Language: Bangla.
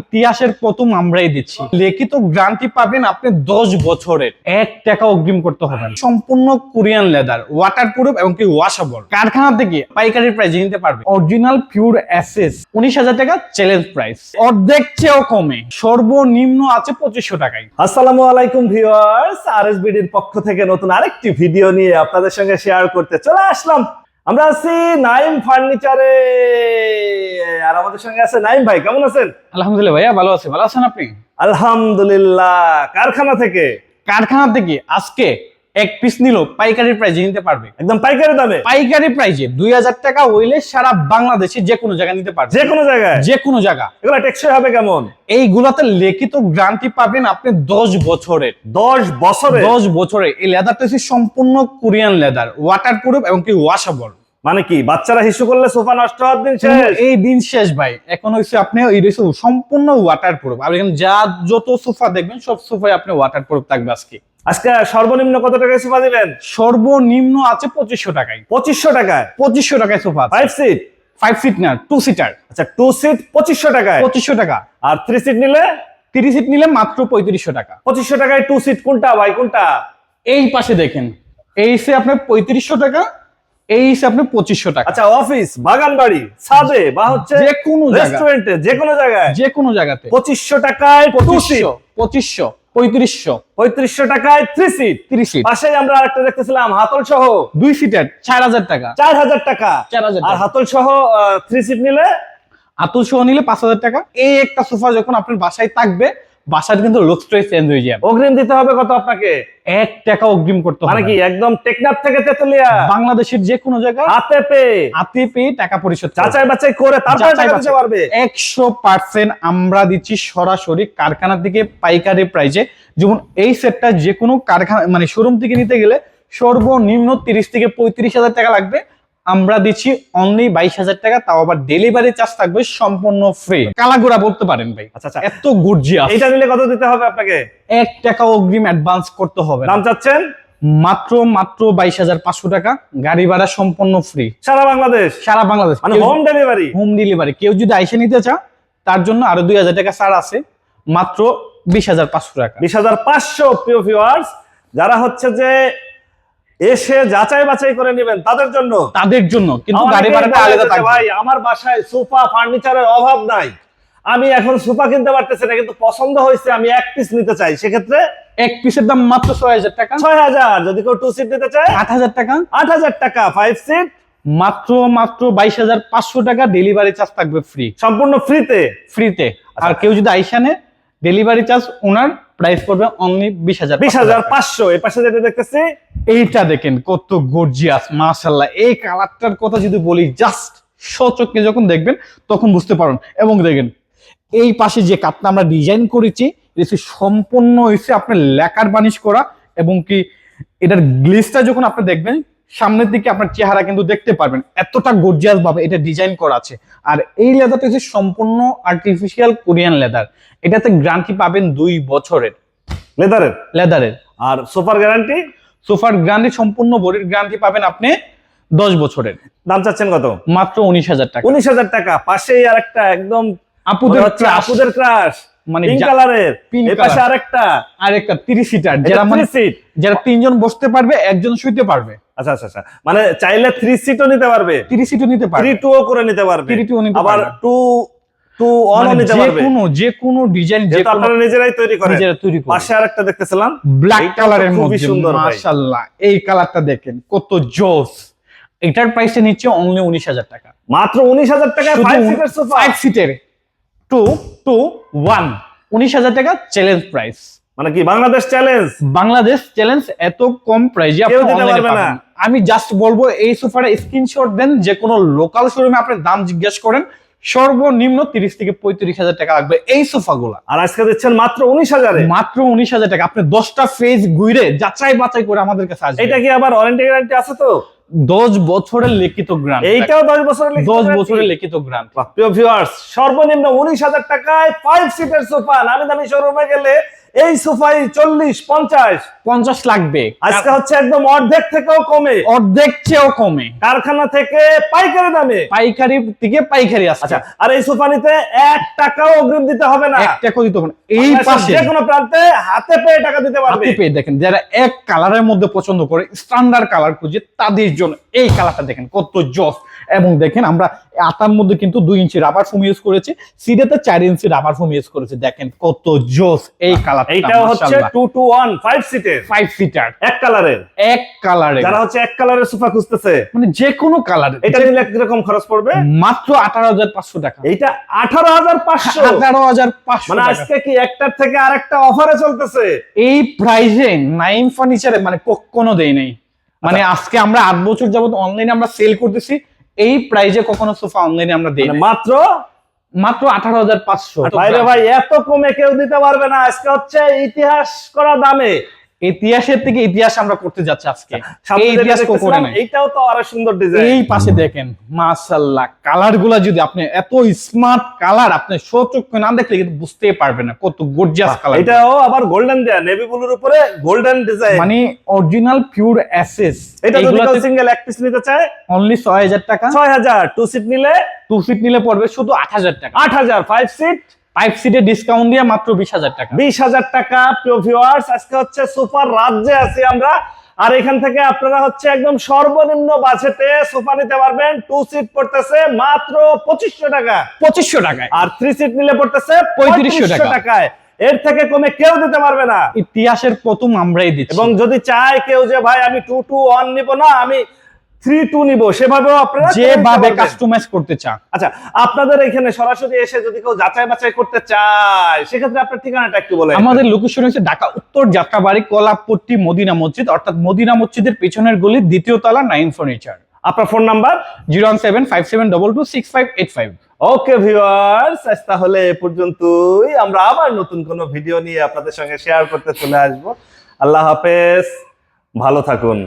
ইতিহাসের প্রথম আমরাই দিচ্ছি। লিখিত গ্রান্টি পাবেন আপনি দশ বছরের। এক টাকা অগ্রিম করতে হবে সম্পূর্ণ কোরিয়ান লেদার ওয়াটার প্রুফ এবং কি ওয়াশেবল কারখানা থেকে পাইকারি প্রাইসে নিতে পারবে। অরিজিনাল পিওর অ্যাসেস উনিশ হাজার টাকা চ্যালেঞ্জ প্রাইস অর্ধেক চেয়েও কমে। সর্বনিম্ন আছে পঁচিশশো টাকায়। আসসালামু আলাইকুম ভিউয়ার্স, আরএসবিডির পক্ষ থেকে নতুন আরেকটি ভিডিও নিয়ে আপনাদের সঙ্গে শেয়ার করতে চলে আসলাম। আমরা আছি নাইম ফার্নিচারে। আর আমাদের সঙ্গে আছে নাইম ভাই কেমন আছেন? আলহামদুলিল্লাহ ভাইয়া ভালো আছে। ভালো আছেন আপনি? আলহামদুলিল্লাহ। কারখানা থেকে? কারখানা থেকে আজকে এক পিস নিল পাইকারি প্রাইজে নিতে পারবে। একদম পাইকারি দামে? পাইকারি প্রাইজে দুই হাজার টাকা হইলে সারা বাংলাদেশে যে কোনো জায়গায় নিতে পারবে। যে কোনো জায়গায়? যে কোনো জায়গা। এগুলো টেকসই হবে কেমন? এইগুলাতে লিখিত গ্যারান্টি পাবেন আপনি দশ বছরের। দশ বছরে দশ বছরে এই লেদারটা হচ্ছে সম্পূর্ণ কোরিয়ান লেদার ওয়াটার প্রুফ এবং কি ওয়াশেবল মানে কি বাচ্চারা হিসু করলে সোফা নষ্ট হওয়ার দিন শেষ? এই দিন শেষ ভাই। এখন হচ্ছে আপনি সম্পূর্ণ ওয়াটার প্রুফ আপনি এখানে যা যত সোফা দেখবেন সব সোফায় আপনি ওয়াটার প্রুফ থাকবে আজকে। আজকে সর্বনিম্ন কত টাকায় সোফা দিবেন? সর্বনিম্ন আছে পঁচিশশো টাকায়। পঁচিশশো টাকায়? পঁচিশশো টাকায় sofa five seat five seat না টু সিটার আচ্ছা টু সিট পঁচিশশো টাকায়? পঁচিশশো টাকা। আর থ্রি সিট নিলে? তিরিশ সিট নিলে মাত্র পঁয়ত্রিশশো টাকা। পঁচিশশো টাকায় টু সিট কোনটা ভাই কোনটা? এই পাশে দেখেন। এই সে আপনার পঁয়ত্রিশশো টাকা এই সে আপনার পঁচিশশো টাকা। আচ্ছা অফিস বাগান বাড়ি ছাদে বা হচ্ছে যে কোনো রেস্টুরেন্টে যে কোনো জায়গায়? যে কোনো জায়গাতে। পঁচিশশো টাকায় পঁচিশশো পঁচিশশো পঁয়ত্রিশশো। পঁয়ত্রিশশো টাকায় থ্রি সিট তিরিশ সিট পাশেই আমরা আরেকটা দেখতেছিলাম হাতল সহ দুই সিটের চার হাজার টাকা। চার হাজার টাকা। চার হাজার আর হাতল সহ থ্রি সিট নিলে? আতুল সহ নিলে পাঁচ হাজার টাকা। এই একটা সোফা যখন আপনার বাসায় থাকবে বাসার কিন্তু লুকসটাই চেঞ্জ হয়ে যাবে অগ্রিম দিতে হবে কত আপনাকে? এক টাকা অগ্রিম করতে হবে মানে কি একদম টেকনাফ থেকে তেতুলিয়া? বাংলাদেশের যে কোনো জায়গায় হাতে পেয়ে। হাতে পেয়ে টাকা পরিশোধ। যাচাই বাছাই করে তারপরে টাকা দিতে পারবে। একশো পার্সেন্ট আমরা দিচ্ছি সরাসরি কারখানা থেকে পাইকারি প্রাইজে যেমন এই সেটটা যে কোনো কারখানা মানে শোরুম থেকে নিতে গেলে সর্বনিম্ন তিরিশ থেকে পঁয়ত্রিশ হাজার টাকা লাগবে। আমরা দিচ্ছি অনলি বাইশ হাজার টাকা তাও আবার ডেলিভারি চার্জ থাকবে সম্পূর্ণ ফ্রি কালাগুড়া বলতে পারেন ভাই। আচ্ছা আচ্ছা। এত গুর্জিয়াস এটা নিলে কত দিতে হবে আপনাকে? এক টাকা অগ্রিম অ্যাডভান্স করতে হবে। দাম চাচ্ছেন? মাত্র মাত্র বাইশ হাজার পাঁচশো টাকা গাড়ি ভাড়া সম্পূর্ণ ফ্রি সারা বাংলাদেশ? সারা বাংলাদেশ। মানে হোম ডেলিভারি হোম ডেলিভারি কেউ যদি আইসে নিতে চা তার জন্য আরও দুই হাজার টাকা ছাড় আছে মাত্র বিশ হাজার পাঁচশো টাকা। বিশ হাজার পাঁচশো প্রিয় ভিউয়ার্স যারা হচ্ছে যে এসে যাচাই বাছাই করে নেবেন তাদের জন্য। তাদের জন্য কিন্তু গাড়ি ভাড়াটা আলাদা থাকবে। ভাই আমার বাসায় সোফা ফার্নিচারের অভাব নাই। আমি এখন সোফা কিনতে পারতেছি না কিন্তু পছন্দ হয়েছে আমি এক পিস নিতে চাই। সেক্ষেত্রে এক পিসের দাম মাত্র ছয় হাজার টাকা। ছয় হাজার যদি কেউ টু সিট নিতে চায় আট হাজার টাকা? আট হাজার টাকা ফাইভ সিট মাত্র মাত্র বাইশ হাজার পাঁচশো টাকা ডেলিভারি চার্জ থাকবে ফ্রি সম্পূর্ণ ফ্রিতে ফ্রিতে আচ্ছা। আর কেউ যদি আইসা নেয় ডেলিভারি চার্জ ওনার প্রাইস পড়বে অনলি বিশ হাজার বিশ হাজার পাঁচশো। এই পাশে যেটা দেখতেছি, এইটা দেখেন কত গর্জিয়াস মাশাল্লাহ এই কালারটার কথা যদি বলি জাস্ট সচক্ষে যখন দেখবেন, তখন বুঝতে পারেন এবং দেখেন, এই পাশে যে কাঠটা আমরা ডিজাইন করেছি, এটা সম্পূর্ণ হয়েছে আপনার লেকার বানিশ করা, এবং কি এটার গ্লিসটা যখন আপনি দেখবেন সামনের দিকে আপনার চেহারা কিন্তু দেখতে পারবেন। এতটা গর্জিয়াস ভাবে এটা ডিজাইন করা আছে। আর এই লেদারটা হচ্ছে সম্পূর্ণ আর্টিফিশিয়াল কোরিয়ান লেদার এটাতে গ্যারান্টি পাবেন দুই বছরের। লেদারের লেদারের আর সোফার গ্যারান্টি সোফার গ্যারান্টি সম্পূর্ণ বডির গ্যারান্টি পাবেন আপনি দশ বছরের। দাম চাচ্ছেন কত? মাত্র উনিশ হাজার টাকা। উনিশ হাজার টাকা। পাশেই আর একটা একদম আপুদের আপুদের ক্রাশ মানে পিঙ্ক যা- কালারের পাশে color। আরেকটা। আর একটা তিরিশ সিটার যারা মানে সিট যারা তিনজন বসতে পারবে একজন শুইতে পারবে। আচ্ছা আচ্ছা আচ্ছা। মানে চাইলে থ্রি সিটও নিতে পারবে। তিরিশ সিটও নিতে পারবে। টু ও করে নিতে পারবে। থ্রি টু নিতে আবার পারবে। টু টু অন মানে নিতে যে পারবে। কোনো যে কোনো ডিজাইন যে যেহেতু আপনারা নিজেরাই তৈরি করেন। নিজেরা তৈরি পাশে আরেকটা দেখতেছিলাম। ব্ল্যাক কালারের মধ্যে সুন্দর। মাশাআল্লাহ। এই কালারটা দেখেন কত জোস। এটার প্রাইসটা নিচ্ছে অনলি উনিশ হাজার টাকা। মাত্র টাকায় সিটের সোফা সিটের টু টু ওয়ান। উনিশ হাজার টাকা চ্যালেঞ্জ প্রাইস মানে কি বাংলাদেশ চ্যালেঞ্জ বাংলাদেশ চ্যালেঞ্জ এত কম প্রাইজে আপনি অনলাইনে পাবেন। আমি জাস্ট বলব এই সোফার স্ক্রিনশট দেন যে কোনো লোকাল শোরুমে আপনি দাম জিজ্ঞেস করেন সর্বনিম্ন তিরিশ থেকে পঁয়ত্রিশ হাজার টাকা লাগবে এই সোফাগুলা। আর আজকে দিচ্ছেন মাত্র উনিশ হাজারে। মাত্র উনিশ হাজার টাকা। আপনি দশটা ফেজ ঘুরে যাচাই বাছাই করে আমাদের কাছে আসবে এটা কি আবার ওয়ারেন্টি গ্যারান্টি আছে তো? দশ বছরের লিখিত গ্রাম এইটাও দশ বছরের দশ বছরের লিখিত গ্রান্ট। প্রিয় ভিউয়ার্স সর্বনিম্ন উনিশ হাজার টাকায় ফাইভ সিটের সোফা নামি দামি শোরুমে গেলে এই সোফাই চল্লিশ পঞ্চাশ। পঞ্চাশ লাগবে। আজকে হচ্ছে একদম অর্ধেক থেকেও কমে। অর্ধেক চেয়েও কমে। কারখানা থেকে পাইকারি দামে। পাইকারি থেকে পাইকারি আচ্ছা আর এই সোফা নিতে এক টাকাও অগ্রিম দিতে হবে না। একটা করে দিতে হবে এই পাশে যে কোনো প্রান্তে হাতে পেয়ে টাকা দিতে পারবে। হাতে পেয়ে দেখেন যারা এক কালারের মধ্যে পছন্দ করে স্ট্যান্ডার্ড কালার খুঁজে তাদের জন্য এই কালারটা দেখেন কত জস। এবং দেখেন আমরা আতার মধ্যে কিন্তু দুই ইঞ্চি রাবার ফোম ইউজ করেছি। সিডেতে চার ইঞ্চি রাবার ফোম ইউজ করেছি। দেখেন কত জোস এই কালার এইটাও হচ্ছে টু টু ওয়ান ফাইভ সিটের ফাইভ সিটার এক কালারের এক কালারে যারা হচ্ছে এক কালারের সোফা খুঁজতেছে মানে যে কোনো কালার এটা নিলে কীরকম খরচ পড়বে? মাত্র আঠারো হাজার পাঁচশো টাকা। এটা আঠারো হাজার পাঁচশো। আঠারো হাজার পাঁচশো মানে আজকে কি একটার থেকে আরেকটা অফারে চলতেছে? এই প্রাইসে নাইন ফার্নিচারে মানে কখনো দেয় নাই। মানে আচ্ছা। আজকে আমরা আট বছর যাবত অনলাইনে আমরা সেল করতেছি। এই প্রাইজে কখনো সোফা অনলাইনে আমরা দিই মানে মাত্র? মাত্র আঠারো হাজার পাঁচশো। ভাই এত কমে কেউ দিতে পারবে না। আজকে হচ্ছে ইতিহাস করা দামে ইতিহাসের থেকে ইতিহাস আমরা করতে যাচ্ছি আজকে। এই ইতিহাস দেখতেছিলাম, নাই। এইটাও তো আরও সুন্দর ডিজাইন এই পাশে দেখেন মাশাল্লাহ কালারগুলা যদি আপনি এত স্মার্ট কালার আপনি সচক্ষে না দেখলে কিন্তু বুঝতেই পারবেন না কত গর্জিয়াস কালার এটাও আবার গোল্ডেন দেয়া নেভি ব্লুর উপরে গোল্ডেন ডিজাইন মানে অরিজিনাল পিওর অ্যাসেস এটা যদি কেউ সিঙ্গেল এক পিস নিতে চায় অনলি ছয় হাজার টাকা। ছয় হাজার টু সিট নিলে টু সিট নিলে পড়বে শুধু আট হাজার টাকা। আট হাজার ফাইভ সিট ফাইভ সিটের ডিসকাউন্ট দিয়ে মাত্র বিশ হাজার টাকা। বিশ হাজার টাকা প্রিয় ভিউয়ার্স আজকে হচ্ছে সুপার রাজ্যে আছি আমরা। আর এখান থেকে আপনারা হচ্ছে একদম সর্বনিম্ন বাজেটে সোফা নিতে পারবেন। টু সিট পড়তেছে মাত্র পঁচিশশো টাকা। পঁচিশশো টাকায়। আর থ্রি সিট নিলে পড়তেছে 3500 পঁয়ত্রিশশো টাকা। টাকায়। এর থেকে কমে কেউ দিতে পারবে না। ইতিহাসের প্রথম আমরাই দিচ্ছি। এবং যদি চায় কেউ যে ভাই আমি টু টু ওয়ান নিব না আমি থ্রি টু নিব। সেভাবেও আপনারা যেভাবে কাস্টমাইজ করতে চান। আচ্ছা আপনাদের এখানে সরাসরি এসে যদি কেউ যাচাই বাছাই করতে চায় সেক্ষেত্রে আপনার ঠিকানাটা একটু বলে আমাদের লোকেশন হচ্ছে ঢাকা উত্তর যাত্রাবাড়ি কলাপট্টি মদিনা মসজিদ অর্থাৎ মদিনা মসজিদের পেছনের গলি দ্বিতীয় তলা নাইন ফার্নিচার আপনার phone number zero one seven five seven double two six five eight five. Okay viewers আজ তাহলে এ পর্যন্তই। আমরা আবার নতুন কোনো ভিডিও নিয়ে আপনাদের সঙ্গে শেয়ার করতে চলে আসব। আল্লাহ হাফেজ। ভালো থাকুন।